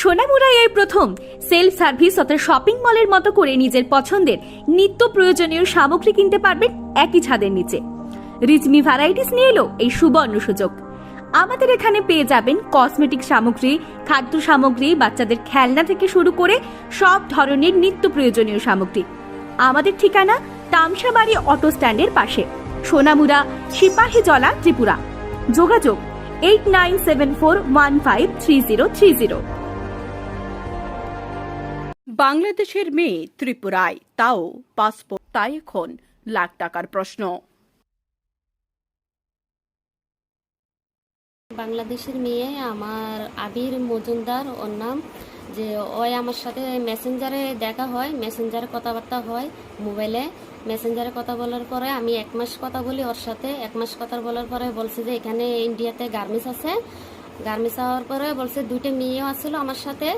সোনামুড়ায় এই প্রথম self service অর্থাৎ শপিং মলের মতো করে নিজের পছন্দের নিত্য প্রয়োজনীয় সামগ্রী কিনতে পারবেন একই ছাদের নিচে। রিজমি ভ্যারাইটিস নিয়ে এলো এই সুবর্ণ সুযোগ। আমাদের এখানে পেয়ে যাবেন কসমেটিক সামগ্রী, খাদ্য সামগ্রী, বাচ্চাদের খেলনা থেকে শুরু করে সব ধরনের নিত্য প্রয়োজনীয় সামগ্রী। আমাদের ঠিকানা তামসাবাড়ি অটো স্ট্যান্ডের পাশে। সোনামুড়া সিপাহীজলা ত্রিপুরা। যোগাযোগ eight nine seven four one five three zero three zero বাংলাদেশের মেয়ে ত্রিপুরায়, তাও পাসপোর্ট, তাই এখন লাখ টাকার প্রশ্ন। বাংলাদেশের মেয়ে আমার আবির মজুমদার, ওর নাম। যে ওই আমার সাথে মেসেঞ্জারে দেখা হয়, মেসেঞ্জারে কথাবার্তা হয় মোবাইলে। মেসেঞ্জারে কথা বলার পরে আমি এক মাস কথা বলি ওর সাথে। এক মাস কথা বলার পরে বলছে যে, এখানে ইন্ডিয়াতে গার্মেন্টস আছে। গার্মেন্টস হওয়ার পরে বলছে, দুইটা মেয়েও আসছিল আমার সাথে।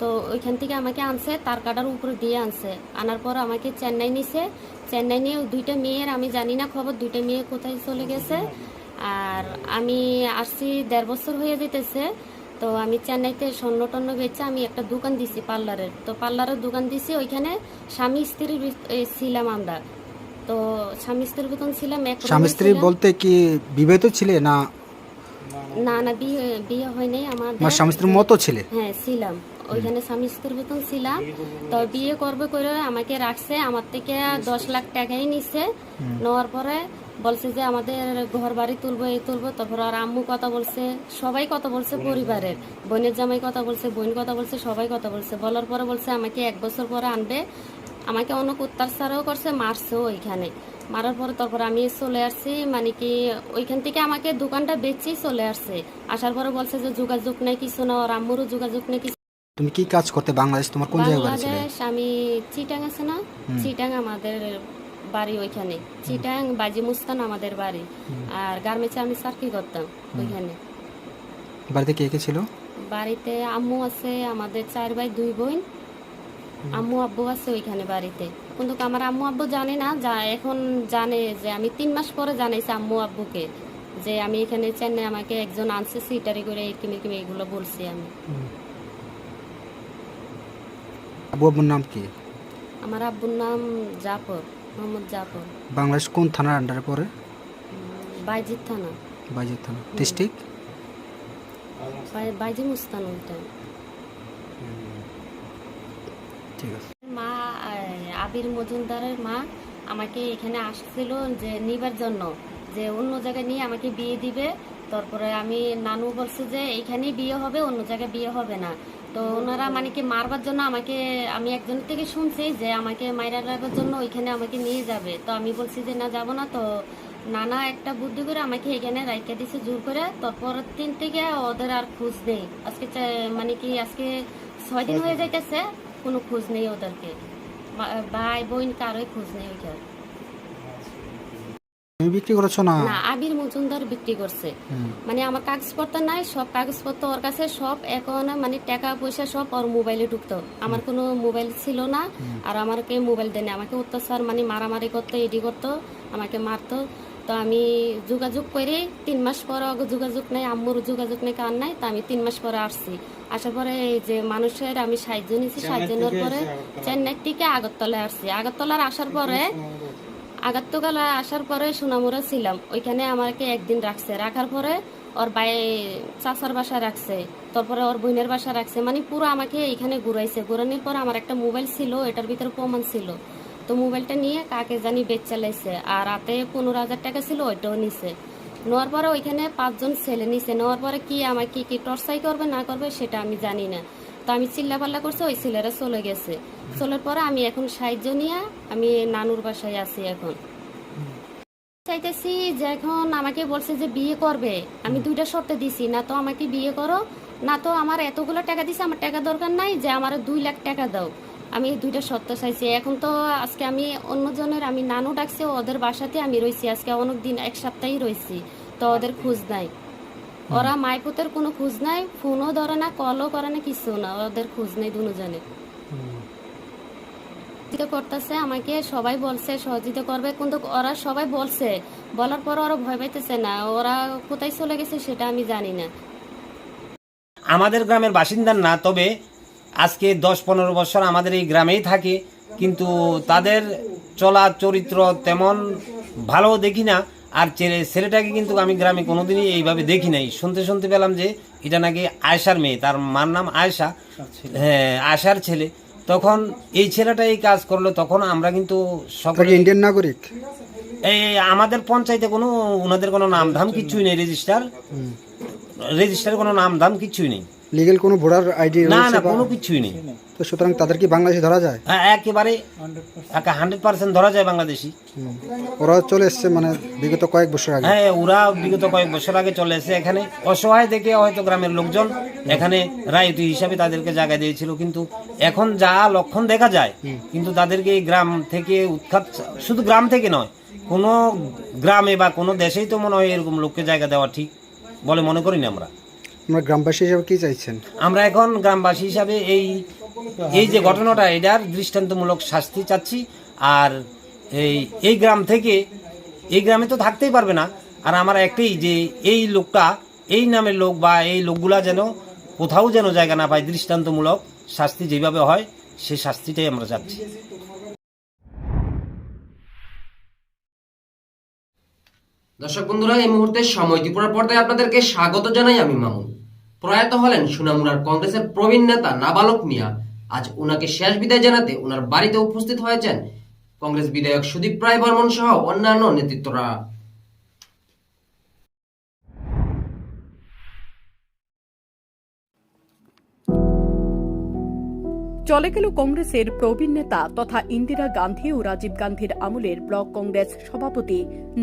তো ওইখান থেকে আমাকে আনছে তার কাটার উপরে দিয়ে আনছে। আনার পর আমাকে চেন্নাই নিছে। চেন্নাই নিয়ে দুইটা মেয়ের আমি জানি না খবর দুইটা মেয়ে কোথায় চলে গেছে। আর আমি আসছি দেড় বছর হয়ে যেতেছে। তো আমি চেন্নাইতে স্বর্ণ টন্ন বেচে আমি একটা দোকান দিছি পার্লারের। তো পার্লারের দোকান দিছি ওইখানে স্বামী স্ত্রীর ছিলাম আমরা। তো স্বামী স্ত্রীর বেতন ছিলাম এক স্বামী স্ত্রী বলতে কি বিবাহিত ছিলে না? না না বিয়ে বিয়ে হয় নাই আমার আমার স্বামী স্ত্রীর মতো ছিলে? হ্যাঁ ছিলাম। ওইখানে স্বামী স্ত্রীর বেতন ছিলাম। তো বিয়ে করবে করে আমাকে রাখছে আমার থেকে দশ লাখ টাকাই নিছে। নেওয়ার পরে বলছে যে আমাদের ঘর বাড়ি তুলবো এই তুলবো। তারপর আর আম্মু কথা বলছে সবাই কথা বলছে পরিবারের। বোনের জামাই কথা বলছে বোন কথা বলছে সবাই কথা বলছে। বলার পরে বলছে আমাকে এক বছর পরে আনবে। আমাকে অনেক অত্যাচারও করছে মারছেও ওইখানে। মারার পরে তারপর আমি চলে আসছি মানে কি ওইখান থেকে আমাকে দোকানটা বেচেই চলে আসছে। আসার পরে বলছে যে যোগাযোগ নেই কিছু না ওর আম্মুরও যোগাযোগ নেই কিছু তুমি কি কাজ করতে বাংলাদেশ? তোমার কোন জায়গায় বাড়ি ছিল? বাংলাদেশ আমি চিটাং আছে না? চিটাং আমাদের বাড়ি ওইখানে। চিটাং বাজি মুস্তান আমাদের বাড়ি। আর গার্মেন্টসে আমি চাকরি করতাম ওইখানে। বাড়িতে কে কে ছিল? বাড়িতে আম্মু আছে আমাদের চার ভাই দুই বোন। আম্মু আব্বু আছে ওইখানে বাড়িতে। কিন্তু আমার আম্মু আব্বু জানে না যা এখন জানে যে আমি তিন মাস পরে জানাইছি আম্মু আব্বুকে যে আমি এখানে চেন্নাই আমাকে একজন আনছে সিটারি করে কিমি কিমি এগুলো বলছি আমি। আবু আব্বুর নাম কি? আমার আব্বুর নাম জাফর মোহাম্মদ জাফর। বাংলাদেশ কোন থানার আন্ডারে পড়ে? উম, বাইজিৎ থানা। বাজিত থানা। ডিস্ট্রিক্ট? বাইজি মুস্তান ওইটা ঠিক আছে। মা আবির মজুমদারের মা আমাকে এখানে আসছিল যে নিবার জন্য যে অন্য জায়গায় নিয়ে আমাকে বিয়ে দিবে তারপরে আমি নানু বলছে যে এইখানেই বিয়ে হবে অন্য জায়গায় বিয়ে হবে না। তো ওনারা মানে কি মারবার জন্য আমাকে আমি একজনের থেকে শুনছি যে আমাকে মাইরা রাখার জন্য ওইখানে আমাকে নিয়ে যাবে। তো আমি বলছি যে না যাব না। তো নানা একটা বুদ্ধি করে আমাকে এখানে রাইখা দিছে জোর করে। তারপর দিন থেকে ওদের আর খোঁজ নেই। আজকে মানে কি আজকে ছয় দিন হয়ে যাইতেছে কোনো খোঁজ নেই ওদেরকে। ভাই বোন কারোই খোঁজ নেই ওইখানে তুমি বিক্রি করেছ না? না আবির মজুমদার বিক্রি করছে। মানে আমার কাগজপত্র নাই সব কাগজপত্র ওর কাছে সব এখন মানে টাকা পয়সা সব ওর মোবাইলে ঢুকতো। আমার কোনো মোবাইল ছিল না আর আমাকে মোবাইল আমাকে অত্যাচার মানে মারামারি করতো এডি করতো আমাকে মারতো। তো আমি যোগাযোগ করে তিন মাস পরে যোগাযোগ নেই আম্মুর যোগাযোগ নেই কার নাই তো আমি তিন মাস পরে আসছি। আসার পরে এই যে মানুষের আমি সাহায্য নিয়েছি সাহায্যের পরে চেন্নাই থেকে আগরতলায় আসছি। আগরতলার আসার পরে আগাত্তকালা আসার পরে সোনামুরা ছিলাম। ওইখানে আমাকে একদিন রাখছে। রাখার পরে ওর বাই চাচার বাসা রাখছে। তারপরে ওর বোনের বাসা রাখছে। মানে পুরো আমাকে এখানে ঘুরাইছে। ঘুরানোর পর আমার একটা মোবাইল ছিল, এটার ভিতরে প্রমাণ ছিল। তো মোবাইলটা নিয়ে কাকে জানি বেচ চালাইছে। আর রাতে পনেরো হাজার টাকা ছিল, ওইটাও নিছে। নেওয়ার পরে ওইখানে পাঁচজন ছেলে নিছে। নেওয়ার পরে কি আমাকে কি টর্চাই করবে, না করবে, সেটা আমি জানি না। তো আমি চিল্লাপাল্লা করছি ওই ছেলেরা চলে গেছে। চলার পরে আমি এখন সাহায্য নিয়ে আমি নানুর বাসায় আছি এখন। চাইতেছি যে এখন আমাকে বলছে যে বিয়ে করবে। আমি দুইটা শর্তে দিছি না তো আমাকে বিয়ে করো না তো আমার এতগুলো টাকা দিছে আমার টাকা দরকার নাই যে আমার দুই লাখ টাকা দাও। আমি দুইটা শর্ত চাইছি। এখন তো আজকে আমি অন্যজনের আমি নানু ডাকছি ওদের বাসাতে আমি রইছি। আজকে অনেক দিন এক সপ্তাহই রয়েছি তো ওদের খোঁজ নাই। ওরা মাইপুতের কোনো খোঁজ নাই ফোনও ধরে না কলও করে না কিছু না ওদের খোঁজ নেই দুজনে করতেছে আমাকে সবাই বলছে সহযোগিতা করবে কিন্তু ওরা সবাই বলছে বলার পর ওরা ভয় পাইতেছে না ওরা কোথায় চলে গেছে সেটা আমি জানি না। আমাদের গ্রামের বাসিন্দার না তবে আজকে দশ পনেরো বছর আমাদের এই গ্রামেই থাকে কিন্তু তাদের চলা চরিত্র তেমন ভালো দেখি না। আর ছেলে ছেলেটাকে কিন্তু আমি গ্রামে কোনোদিনই এইভাবে দেখি নাই। শুনতে শুনতে পেলাম যে এটা নাকি আয়সার মেয়ে তার মার নাম আয়সা হ্যাঁ আয়সার ছেলে। তখন এই ছেলেটা এই কাজ করল তখন আমরা কিন্তু সকলে ইন্ডিয়ান নাগরিক? এই আমাদের পঞ্চায়েতে কোনো ওনাদের কোনো নাম ধাম কিচ্ছুই নেই রেজিস্টার রেজিস্টারে কোনো নাম ধাম কিচ্ছুই নেই। লিগেল কোনো ভোটার আইডি না না কোনো কিছুই নেই। তো সুতরাং তাদের কি বাংলাদেশে ধরা যায়? হ্যাঁ, একেবারে হান্ড্রেড পার্সেন্ট ধরা যায় বাংলাদেশি। ওরা চলে এসছে মানে বিগত কয়েক বছর আগে। হ্যাঁ ওরা বিগত কয়েক বছর আগে চলে এসে এখানে অসহায় দেখে হয়তো গ্রামের লোকজন এখানে রায়তি হিসাবে তাদেরকে জায়গা দিয়েছিল। কিন্তু এখন যা লক্ষণ দেখা যায় কিন্তু তাদেরকে এই গ্রাম থেকে উৎখাত শুধু গ্রাম থেকে নয় কোনো গ্রামে বা কোনো দেশেই তো মনে হয় এরকম লোককে জায়গা দেওয়া ঠিক বলে মনে করি না আমরা। আমরা গ্রামবাসী হিসেবে কি চাইছেন? আমরা এখন গ্রামবাসী হিসাবে এই এই যে ঘটনাটা এটার দৃষ্টান্তমূলক শাস্তি চাচ্ছি। আর এই এই গ্রাম থেকে এই গ্রামে তো থাকতেই পারবে না। আর আমার একটাই যে এই লোকটা এই নামের লোক বা এই লোকগুলা যেন কোথাও যেন জায়গা না পায় দৃষ্টান্তমূলক শাস্তি যেভাবে হয় সেই শাস্তিটাই আমরা চাচ্ছি। দর্শক বন্ধুরা এই মুহূর্তে সময় ত্রিপুরা পর্দায় আপনাদেরকে স্বাগত জানাই আমি মামুন। প্রয়াত হলেন সুনামুনার কংগ্রেসের প্রবীণ নেতা নাবালক মিয়া। আজ ওনাকে শেষ বিদায় জানাতে ওনার বাড়িতে উপস্থিত হয়েছেন কংগ্রেস বিধায়ক সুদীপ রায় বর্মন সহ অন্যান্য নেতৃত্বরা। চলে গেল কংগ্রেসের প্রবীণ নেতা তথা ইন্দিরা গান্ধী ও রাজীব গান্ধীর আমলের ব্লক কংগ্রেস সভাপতি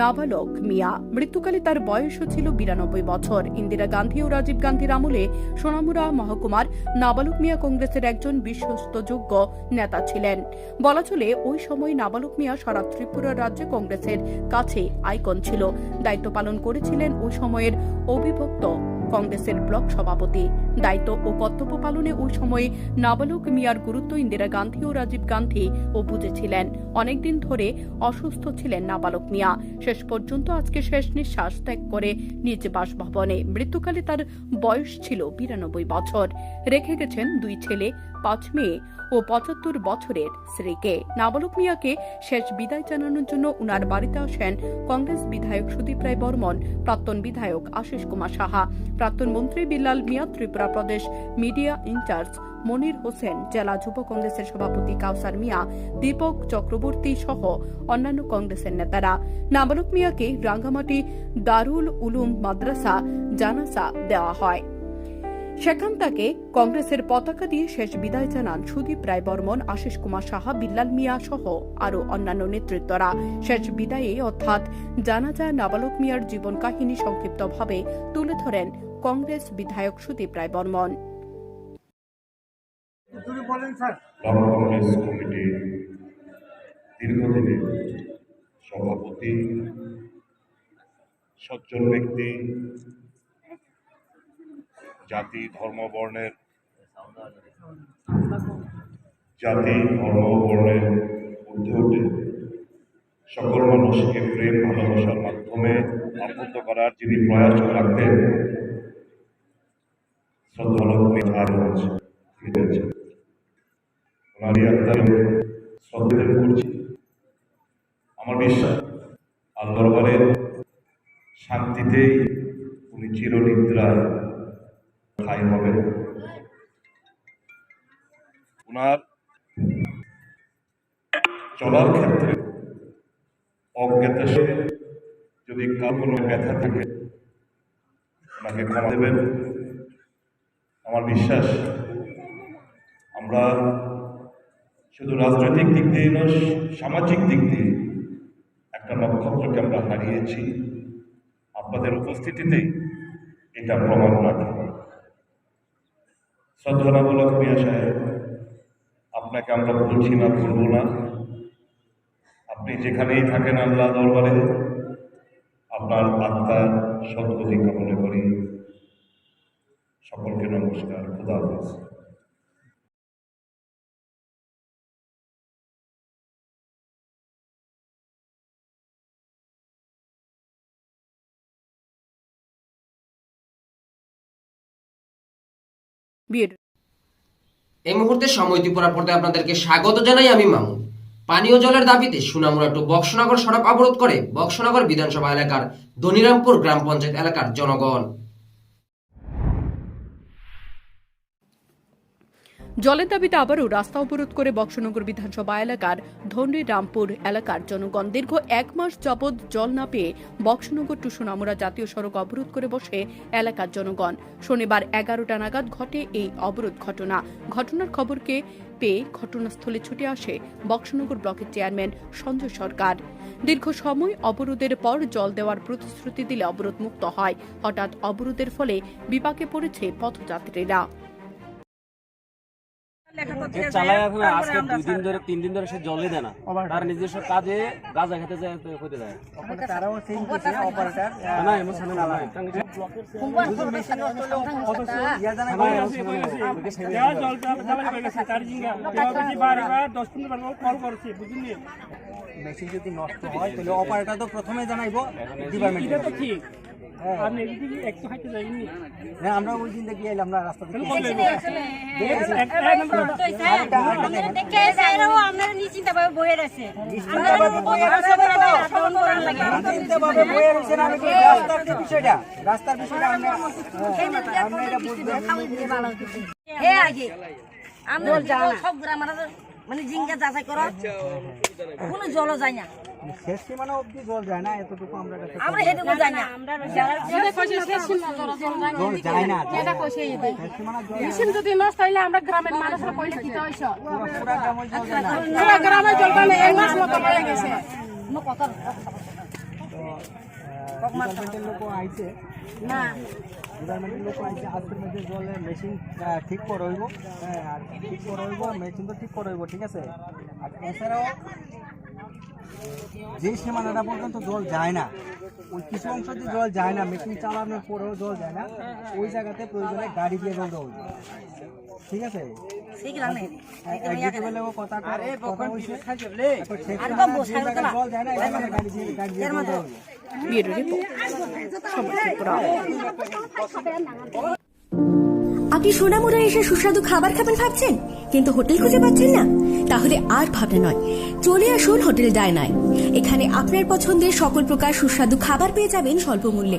নাবালক মিয়া। মৃত্যুকালে তার বয়সও ছিল বিরানব্বই বছর। ইন্দিরা গান্ধী ও রাজীব গান্ধীর আমলে সোনামুড়া মহকুমার নাবালক মিয়া কংগ্রেসের একজন বিশ্বস্তযোগ্য নেতা ছিলেন। বলা চলে, ওই সময় নাবালক মিয়া সারা ত্রিপুরা রাজ্যে কংগ্রেসের কাছে আইকন ছিল। দায়িত্ব পালন করেছিলেন ওই সময়ের অবিভক্ত কংগ্রেসের ব্লক সভাপতি। দায়িত্ব ও কর্তব্য পালনে ওই সময়ে নাবালক মিয়ার গুরুত্ব ইন্দিরা গান্ধী ও রাজীব গান্ধী ও বুঝেছিলেন অনেকদিন ধরে অসুস্থ ছিলেন নাবালক মিয়া। শেষ পর্যন্ত আজকে শেষ নিঃশ্বাস ত্যাগ করে নিজ বাসভবনে। মৃত্যুকালে তার বয়স ছিল বিরানব্বই বছর। রেখে গেছেন দুই ছেলে পাঁচ মেয়ে ও পঁচাত্তর বছরের স্ত্রীকে। নাবালক মিয়াকে শেষ বিদায় জানানোর জন্য উনার বাড়িতে আসেন কংগ্রেস বিধায়ক সুদীপ রায় বর্মন, প্রাক্তন বিধায়ক আশিস কুমার সাহা, প্রাক্তন মন্ত্রী বিল্লাল মিয়া ত্রিপুরা প্রদেশ মিডিয়া ইনচার্জ মনির হোসেন, জেলা যুব কংগ্রেসের সভাপতি কাউসার মিয়া, দীপক চক্রবর্তী সহ অন্যান্য কংগ্রেসের নেতারা। নাবালক মিয়াকে রাঙ্গামাটি দারুল উলুম মাদ্রাসা জানাসা দেওয়া হয়। সেখান তাকে কংগ্রেসের পতাকা দিয়ে শেষ বিদায় জানান সুদীপ রায় বর্মন আশিস কুমার সাহা বিল্লাল মিয়া সহ আরও অন্যান্য নেতৃত্বরা। শেষ বিদায়ে অর্থাৎ জানাজা নাবালক মিয়ার জীবন কাহিনী সংক্ষিপ্তভাবে তুলে ধরেন কংগ্রেস বিধায়ক সুদীপ রায় বর্মন। কংগ্রেস কমিটি দীর্ঘদিনের সভাপতি সজ্জন ব্যক্তি জাতি, ধর্ম, বর্ণের জাতি, ধর্ম, বর্ণের ঊর্ধ্বে উঠে সকল মানুষকে প্রেম, ভালোবাসার মাধ্যমে আবদ্ধ করার যিনি প্রয়াস রাখতেন করছি। আমার বিশ্বাস আল্লাহ দরবারের শান্তিতেই উনি চিরনিদ্রায় ঠাই হবেন ওনার চলার ক্ষেত্রে অজ্ঞাতাসে যদি কোনো ব্যথা থাকে ওনাকে ক্ষমা দেবেন। আমার বিশ্বাস, আমরা শুধু রাজনৈতিক দিক দিয়ে নয়, সামাজিক দিক দিয়ে একটা নক্ষত্রকে আমরা হারিয়েছি। আপনাদের উপস্থিতিতেই এটা প্রমাণ রাখে শ্রদ্ধানামূলক মিয়া সাহেব, আপনাকে আমরা বলছি না, বলব না। আপনি যেখানেই থাকেন আল্লাহ দরবারে, আপনার আত্মার সদ্গতি কামনা করি। সকলকে নমস্কার, খুদা হাফেজ। ব্যুরো এই মুহূর্তে সময় ত্রিপুরা পর্দায় আপনাদেরকে স্বাগত জানাই আমি মামুন। পানীয় জলের দাবিতে সুনামুরা টু বক্সনগর সড়ক অবরোধ করে বক্সনগর বিধানসভা এলাকার ধনিরামপুর গ্রাম পঞ্চায়েত এলাকার জনগণ। জলের দাবিতে আবারও রাস্তা অবরোধ করে বক্সনগর বিধানসভা এলাকার ধনরি রামপুর এলাকার জনগণ দীর্ঘ এক মাস যাবৎ জল না পেয়ে বক্সনগর টু সোনামুড়া জাতীয় সড়ক অবরোধ করে বসে এলাকার জনগণ। শনিবার এগারোটা নাগাদ ঘটে এই অবরোধ ঘটনা। ঘটনার খবরকে পেয়ে ঘটনাস্থলে ছুটে আসে বক্সনগর ব্লকের চেয়ারম্যান সঞ্জয় সরকার। দীর্ঘ সময় অবরোধের পর জল দেওয়ার প্রতিশ্রুতি দিলে অবরোধ মুক্ত হয়। হঠাৎ অবরোধের ফলে বিপাকে পড়েছে পথযাত্রীরা। চালায় এখন আজকে দুই দিন ধরে তিন দিন ধরে সে জলই দেয় না। তার নিজস্ব কাজে গাঁজা খেতে যায় তো হতে যায় না এমন সামনে না নাই। মেশিন যদি নষ্ট হয় তাহলে অপারেটর তো প্রথমে জানাইবো ডিপার্টমেন্ট এটা তো ঠিক হ্যাঁ আমরা ওই দিন দেখি এলাম আমরা রাস্তা থেকে রাস্তার বিষয়টা আমরা হ্যাঁ, আমরা এটা বুঝব। মানে জিঙ্গা যাচাই করো। কোনো জল যায় না। শেষ সীমানা অব্দি জল যায় না এতটুকু আমরা কাছে আমরা সেটুকু যাই না। জল যায় না। শেষ সীমানা জল যদি নষ্ট হইলে আমরা গ্রামের মানুষরা কইলে কি হইছ পুরা গ্রামে জল যায় না। এক মাস মতো হয়ে গেছে। ডিপার্টমেন্টের লোক আইছে। না। ডিপার্টমেন্টের লোক আইছে। আজকের মধ্যে জলের মেশিন ঠিক করে হইব। হ্যাঁ আর ঠিক করে হইব মেশিন তো ঠিক করে হইব ঠিক আছে? আর এছাড়াও যে সীমানাটা পর্যন্ত জল যায় না ওই কিছু অংশ দিয়ে জল যায় না মেশিন চালানোর পরেও জল যায় না ওই জায়গাতে প্রয়োজনে গাড়ি দিয়ে জল দেওয়া হইবে। ঠিক আছে? আপনি সোনামুড়া এসে সুস্বাদু খাবার খাবেন ভাবছেন? কিন্তু হোটেল খুঁজে পাচ্ছেন না। তাহলে আর ভাবনা নয়। চলে আসুন হোটেল ডায়নায়। এখানে আপনার পছন্দের সকল প্রকার সুস্বাদু খাবার পেয়ে যাবেন স্বল্প মূল্যে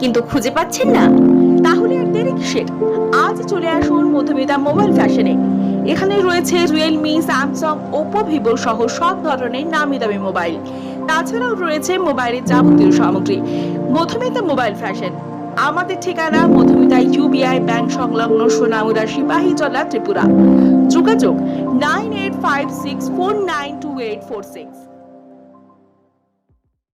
কিন্তু খুঁজে পাচ্ছেন না। তাহলে আর দেরি কিসের? আজ চলে আসুন মধুমিতা মোবাইল ফ্যাশনে। এখানে রয়েছে রিয়েলমি, স্যামসাং, ওপো, ভিভো সহ সব ধরনের নামি দামি মোবাইল। তাছাড়াও রয়েছে মোবাইলের যাবতীয় সামগ্রী, মধুমিতা মোবাইল ফ্যাশন। আমাদের ঠিকানা মধুমিতা ইউবিআই ব্যাংক সংলগ্ন সোনামুড়া সিপাহীজলা ত্রিপুরা। যোগাযোগ nine eight five six four nine two eight four six.